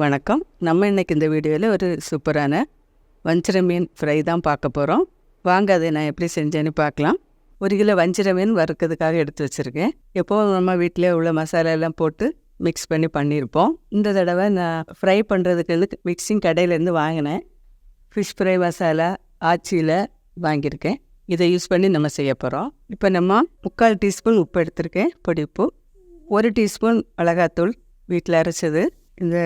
வணக்கம். நம்ம இன்னைக்கு இந்த வீடியோவில் ஒரு சூப்பரான வஞ்சிர மீன் ஃப்ரை தான் பார்க்க போகிறோம் வாங்க அதை நான் எப்படி செஞ்சேன்னு பார்க்கலாம். ஒரு கிலோ வஞ்சிர மீன் வறுக்கிறதுக்காக எடுத்து வச்சுருக்கேன். எப்போவும் நம்ம வீட்டிலே உள்ள மசாலா எல்லாம் போட்டு மிக்ஸ் பண்ணி பண்ணியிருப்போம். இந்த தடவை நான் ஃப்ரை பண்ணுறதுக்கு வந்து மிக்சிங் கடையிலேருந்து வாங்கினேன். ஃபிஷ் ஃப்ரை மசாலா ஆச்சியில் வாங்கியிருக்கேன். இதை யூஸ் பண்ணி நம்ம செய்ய போகிறோம் இப்போ நம்ம முக்கால் டீஸ்பூன் உப்பு எடுத்திருக்கேன். பொடி உப்பு. ஒரு டீஸ்பூன் மிளகாத்தூள் வீட்டில் அரைச்சது. இந்த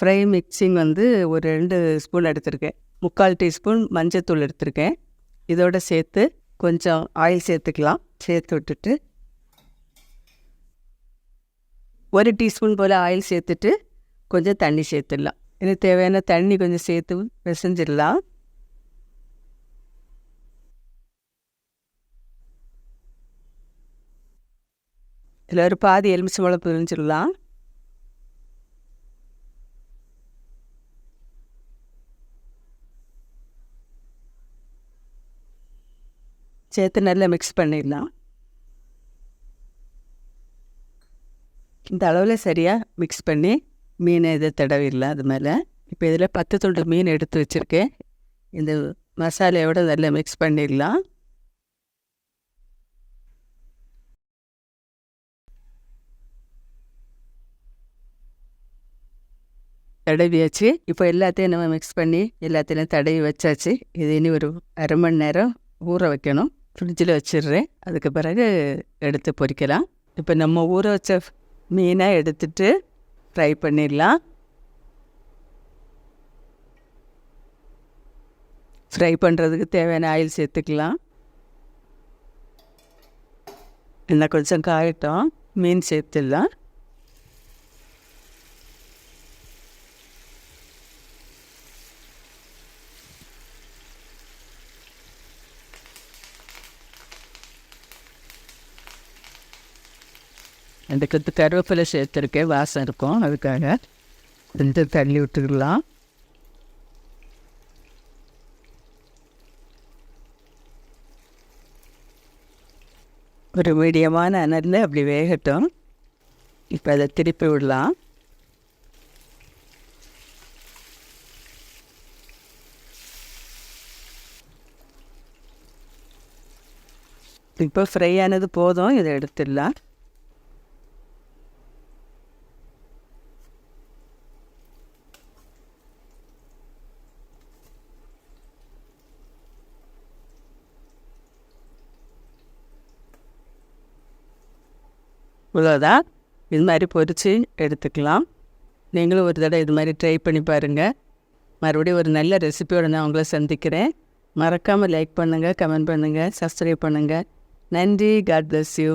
ஃப்ரை மிக்சிங் வந்து ஒரு ரெண்டு ஸ்பூன் எடுத்திருக்கேன். முக்கால் டீஸ்பூன் மஞ்சத்தூள் எடுத்திருக்கேன். இதோட சேர்த்து கொஞ்சம் ஆயில் சேர்த்துக்கலாம். சேர்த்து விட்டுட்டு ஒரு டீஸ்பூன் போல் ஆயில் சேர்த்துட்டு கொஞ்சம் தண்ணி சேர்த்துடலாம். எனக்கு தேவையான தண்ணி கொஞ்சம் சேர்த்து பிசைஞ்சிடலாம். இதில் ஒரு பாதி எலுமிச்சம்பழம் பிரிஞ்சிடலாம். சேர்த்து நல்லா மிக்ஸ் பண்ணிடலாம். இந்த அளவில் சரியாக மிக்ஸ் பண்ணி மீனை இதை தடவிடலாம் அது மேலே. இப்போ இதில் பத்து துண்டு மீன் எடுத்து வச்சுருக்கேன். இந்த மசாலையோட நல்லா மிக்ஸ் பண்ணிடலாம். தடவியாச்சு. இப்போ எல்லாத்தையும் நம்ம மிக்ஸ் பண்ணி எல்லாத்தையும் தடவி வச்சாச்சு. இது இனி ஒரு அரை மணி நேரம் ஊற வைக்கணும். ஃப்ரிட்ஜில் வச்சிடுறேன் அதுக்கு பிறகு எடுத்து பொரிக்கலாம் இப்போ நம்ம ஊற வச்ச மீனை எடுத்துட்டு ஃப்ரை பண்ணிடலாம் ஃப்ரை பண்ணுறதுக்கு தேவையான ஆயில் சேர்த்துக்கலாம் இன்னும் கொஞ்சம் காயட்டும் மீன் சேர்த்துடலாம் ரெண்டு கருவேப்பிலை சேர்த்துருக்கேன் வாசம் இருக்கும் அதுக்காக. ரெண்டு தள்ளி விட்டுக்கலாம் ஒரு மீடியமான அனலில் அப்படி வேகட்டும். இப்போ அதை திருப்பி விடலாம். இப்போ ஃப்ரை ஆனது போதும் இதை எடுத்துடலாம். இவ்வளோதான் இது மாதிரி பொரித்து எடுத்துக்கலாம். நீங்களும் ஒரு தடவை இது மாதிரி ட்ரை பண்ணி பாருங்கள் மறுபடியும் ஒரு நல்ல ரெசிபியோடு நான் உங்களை சந்திக்கிறேன். மறக்காமல் லைக் பண்ணுங்கள் கமெண்ட் பண்ணுங்கள் சப்ஸ்கிரைப் பண்ணுங்கள் நன்றி. God bless you